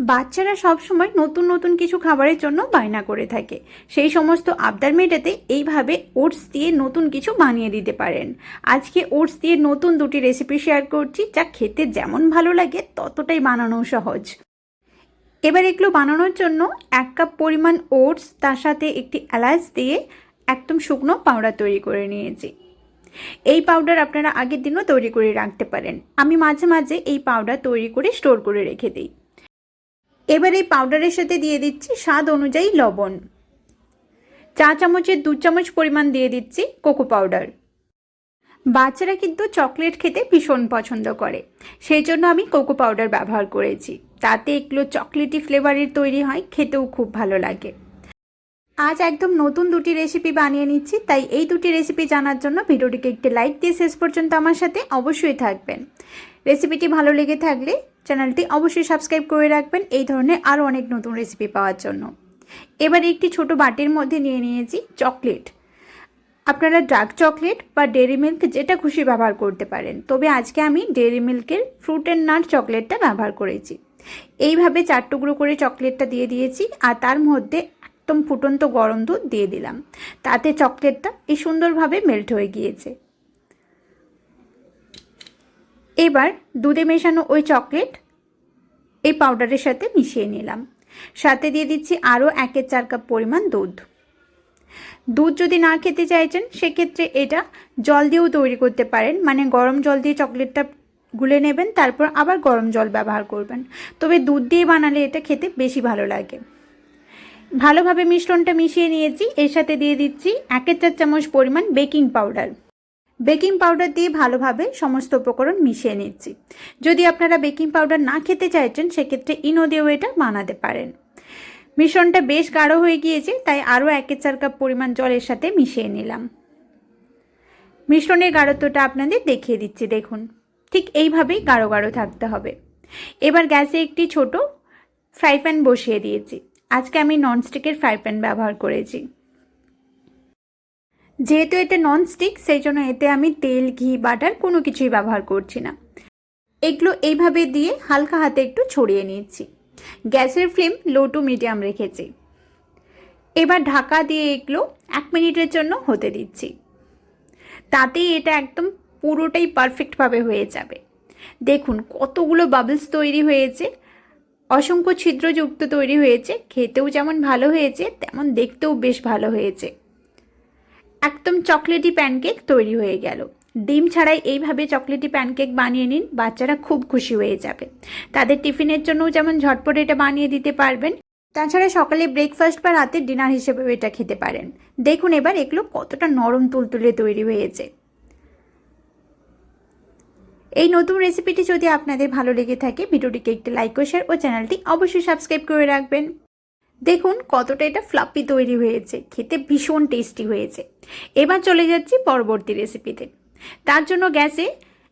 বাচ্চারা সবসময় নতুন নতুন কিছু খাবারের জন্য বায়না করে থাকে। সেই সমস্ত আবদার মেটাতে এইভাবে ওটস দিয়ে নতুন কিছু বানিয়ে দিতে পারেন। আজকে ওটস দিয়ে নতুন দুটি রেসিপি শেয়ার করছি, যা খেতে যেমন ভালো লাগে, ততটাই বানানো সহজ। এবার এগুলো বানানোর জন্য এক কাপ পরিমাণ ওটস, তার সাথে একটি এলাচ দিয়ে একদম শুকনো পাউডার তৈরি করে নিয়েছি। এই পাউডার আপনারা আগের দিনও তৈরি করে রাখতে পারেন। আমি মাঝে মাঝে এই পাউডার তৈরি করে স্টোর করে রেখে দিই। এবার এই পাউডারের সাথে দিয়ে দিচ্ছি স্বাদ অনুযায়ী লবণ। চা চামচের দু চামচ পরিমাণ দিয়ে দিচ্ছি কোকো পাউডার বাচ্চারা কিন্তু চকলেট খেতে ভীষণ পছন্দ করে। সেই জন্য আমি কোকো পাউডার ব্যবহার করেছি। তাতে এগুলো চকলেটি ফ্লেভারের তৈরি হয়, খেতেও খুব ভালো লাগে। আজ একদম নতুন দুটি রেসিপি বানিয়ে নিচ্ছি, তাই এই দুটি রেসিপি জানার জন্য ভিডিওটিকে একটি লাইক দিয়ে শেষ পর্যন্ত আমার সাথে অবশ্যই থাকবেন। রেসিপিটি ভালো লেগে থাকলে চ্যানেলটি অবশ্যই সাবস্ক্রাইব করে রাখবেন। এই ধরনের আরও অনেক নতুন রেসিপি পাওয়ার জন্য। এবার একটি ছোট বাটির মধ্যে নিয়ে নিয়েছি চকলেট। আপনারা ডার্ক চকলেট বা ডেরি মিল্ক যেটা খুশি ব্যবহার করতে পারেন। তবে আজকে আমি ডেরি মিল্কের ফ্রুট অ্যান্ড নাট চকলেটটা ব্যবহার করেছি। এইভাবে চার টুকরো করে চকলেটটা দিয়ে দিয়েছি আর তার মধ্যে একদম ফুটন্ত গরম দুধ দিয়ে দিলাম। তাতে চকলেটটা এই সুন্দরভাবে মেল্ট হয়ে গিয়েছে। এবার দুধে মেশানো ওই চকলেট এই পাউডারের সাথে মিশিয়ে নিলাম। সাথে দিয়ে দিচ্ছি আরও একের চার কাপ পরিমাণ দুধ। দুধ যদি না খেতে চাইছেন, সেক্ষেত্রে এটা জল দিয়েও তৈরি করতে পারেন। মানে গরম জল দিয়ে চকলেটটা গুলে নেবেন, তারপর আবার গরম জল ব্যবহার করবেন। তবে দুধ দিয়ে বানালে এটা খেতে বেশি ভালো লাগে। ভালোভাবে মিশ্রণটা মিশিয়ে নিয়েছি। এর সাথে দিয়ে দিচ্ছি একের চার চামচ পরিমাণ বেকিং পাউডার। বেকিং পাউডার দিয়ে ভালোভাবে সমস্ত উপকরণ মিশিয়ে নিচ্ছি। যদি আপনারা বেকিং পাউডার না খেতে চাইছেন, সেক্ষেত্রে ইনো দিয়েও এটা বানাতে পারেন। মিশ্রণটা বেশ গাঢ় হয়ে গিয়েছে, তাই আরও একের চার কাপ পরিমাণ জলের সাথে মিশিয়ে নিলাম। মিশ্রণের গাঢ়ত্বটা আপনাদের দেখিয়ে দিচ্ছি, দেখুন। ঠিক এইভাবেই গাঢ় গাঢ় থাকতে হবে। এবার গ্যাসে একটি ছোট ফ্রাই প্যান বসিয়ে দিয়েছি। আজকে আমি ননস্টিকের ফ্রাই প্যান ব্যবহার করেছি। যেহেতু এটা ননস্টিক সেই জন্য এতে আমি তেল, ঘি বাটার কোনো কিছুই ব্যবহার করছি না। এগুলো এইভাবে দিয়ে হালকা হাতে একটু ছড়িয়ে নিচ্ছি গ্যাসের ফ্লেম লো টু মিডিয়াম রেখেছি। এবার ঢাকা দিয়ে এগুলো এক মিনিটের জন্য হতে দিচ্ছি। তাতেই এটা একদম পুরোটাই পারফেক্টভাবে হয়ে যাবে। দেখুন, কতগুলো বাবলস তৈরি হয়েছে। অসংখ্য ছিদ্রযুক্ত তৈরি হয়েছে। খেতেও যেমন ভালো হয়েছে, তেমন দেখতেও বেশ ভালো হয়েছে। একদম চকলেটি প্যানকেক তৈরি হয়ে গেল। ডিম ছাড়াই এইভাবে চকলেটি প্যানকেক বানিয়ে নিন, বাচ্চারা খুব খুশি হয়ে যাবে। তাদের টিফিনের জন্যও যেমন ঝটপট এটা বানিয়ে দিতে পারবেন, তাছাড়া সকালে ব্রেকফাস্ট বা রাতের ডিনার হিসেবেও এটা খেতে পারেন। দেখুন এবার এগুলো কতটা নরম তুলতুলে তৈরি হয়েছে। এই নতুন রেসিপিটি যদি আপনাদের ভালো লেগে থাকে, ভিডিওটিকে একটি লাইক ও শেয়ার ও চ্যানেলটি অবশ্যই সাবস্ক্রাইব করে রাখবেন। দেখুন কতটা এটা ফ্লাপি তৈরি হয়েছে, খেতে ভীষণ টেস্টি হয়েছে। এবার চলে যাচ্ছি পরবর্তী রেসিপিতে তার জন্য গ্যাসে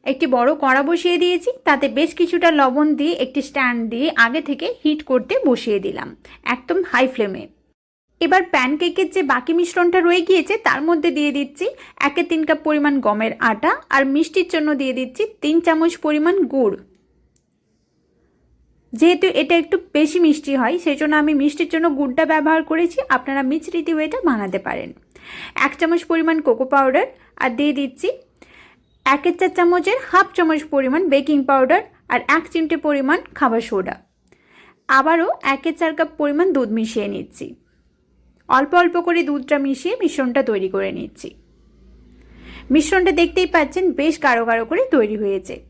একটি বড় কড়া বসিয়ে দিয়েছি, তাতে বেশ কিছুটা লবণ দিয়ে একটি স্ট্যান্ড দিয়ে আগে থেকে হিট করতে বসিয়ে দিলাম, একদম হাই ফ্লেমে এবার প্যানকেকের যে বাকি মিশ্রণটা রয়ে গিয়েছে, তার মধ্যে দিয়ে দিচ্ছি একে তিন কাপ পরিমাণ গমের আটা, আর মিষ্টির জন্য দিয়ে দিচ্ছি তিন চামচ পরিমাণ গুড়। যেহেতু এটা একটু বেশি মিষ্টি হয় সেই জন্য আমি মিষ্টির জন্য গুড়টা ব্যবহার করেছি। আপনারা দিয়েও এটা বানাতে পারেন। এক চামচ পরিমাণ কোকো পাউডার আর দিয়ে দিচ্ছি একের চার চামচের হাফ চামচ পরিমাণ বেকিং পাউডার আর এক চিমটে পরিমাণ খাবার সোডা। আবারও একের চার কাপ পরিমাণ দুধ মিশিয়ে নিচ্ছি। অল্প অল্প করে দুধটা মিশিয়ে মিশ্রণটা তৈরি করে নিচ্ছি। মিশ্রণটা দেখতেই পাচ্ছেন বেশ গাঢ় গাঢ় করে তৈরি হয়েছে।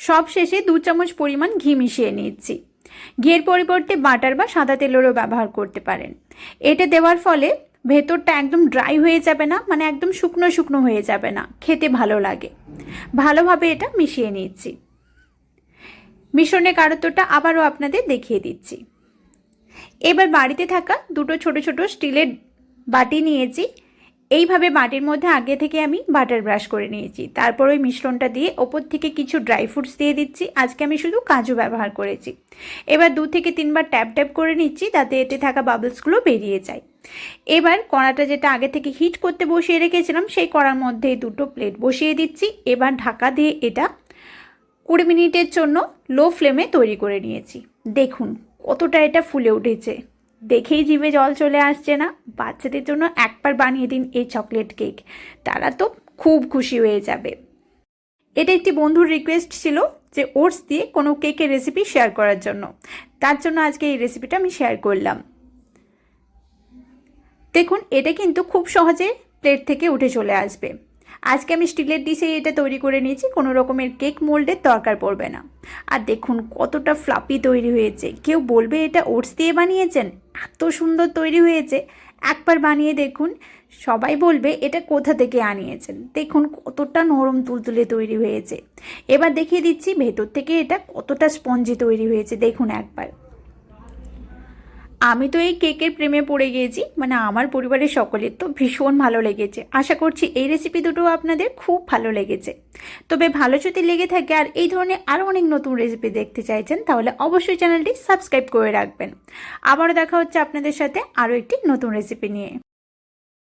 সব শেষে দু চামচ পরিমাণ ঘি মিশিয়ে নিচ্ছি। ঘিয়ের পরিবর্তে বাটার বা সাদা তেলেরও ব্যবহার করতে পারেন। এটা দেওয়ার ফলে ভেতরটা একদম ড্রাই হয়ে যাবে না মানে একদম শুকনো শুকনো হয়ে যাবে না। খেতে ভালো লাগে। ভালোভাবে এটা মিশিয়ে নিচ্ছি। মিশ্রণের কারত্বটা আবারও আপনাদের দেখিয়ে দিচ্ছি। এবার বাড়িতে থাকা দুটো ছোট ছোট স্টিলের বাটি নিয়েছি। এইভাবে বাটির মধ্যে আগে থেকে আমি বাটার ব্রাশ করে নিয়েছি। তারপর ওই মিশ্রণটা দিয়ে ওপর থেকে কিছু ড্রাই ফ্রুটস দিয়ে দিচ্ছি। আজকে আমি শুধু কাজু ব্যবহার করেছি। এবার দু থেকে তিনবার ট্যাপ ট্যাপ করে নিচ্ছি তাতে এতে থাকা বাবলসগুলো বেরিয়ে যায়। এবার কড়াটা যেটা আগে থেকে হিট করতে বসিয়ে রেখেছিলাম, সেই কড়ার মধ্যে দুটো প্লেট বসিয়ে দিচ্ছি। এবার ঢাকা দিয়ে এটা কুড়ি মিনিটের জন্য লো ফ্লেমে তৈরি করে নিয়েছি। দেখুন কতটা এটা ফুলে উঠেছে। দেখেই জিভে জল চলে আসছে না। বাচ্চাদের জন্য একবার বানিয়ে দিন এই চকলেট কেক। তারা তো খুব খুশি হয়ে যাবে। এটা একটি বন্ধুর রিকোয়েস্ট ছিল যে ওটস দিয়ে কোনো কেকের রেসিপি শেয়ার করার জন্য। তার জন্য আজকে এই রেসিপিটা আমি শেয়ার করলাম। দেখুন, এটা কিন্তু খুব সহজে প্লেট থেকে উঠে চলে আসবে। আজকে আমি স্টিলের ডিশে এটা তৈরি করে নিয়েছি, কোনো রকমের কেক মোল্ডের দরকার পড়বে না। আর দেখুন, কতটা ফ্লাপি তৈরি হয়েছে। কেউ বলবে, এটা ওটস দিয়ে বানিয়েছেন? এত সুন্দর তৈরি হয়েছে। একবার বানিয়ে দেখুন। সবাই বলবে, এটা কোথা থেকে আনিয়েছেন? দেখুন, কতটা নরম তুলতুলে তৈরি হয়েছে। এবার দেখিয়ে দিচ্ছি, ভেতর থেকে এটা কতটা স্পঞ্জি তৈরি হয়েছে। দেখুন একবার। আমি তো এই কেকের প্রেমে পড়ে গিয়েছি মানে আমার পরিবারের সকলের তো ভীষণ ভালো লেগেছে। আশা করছি এই রেসিপি দুটো আপনাদের খুব ভালো লেগেছে। তবে ভালো যদি লেগে থাকে আর এই ধরনের আরও অনেক নতুন রেসিপি দেখতে চাইছেন, তাহলে অবশ্যই চ্যানেলটি সাবস্ক্রাইব করে রাখবেন। আবারও দেখা হচ্ছে আপনাদের সাথে আরও একটি নতুন রেসিপি নিয়ে।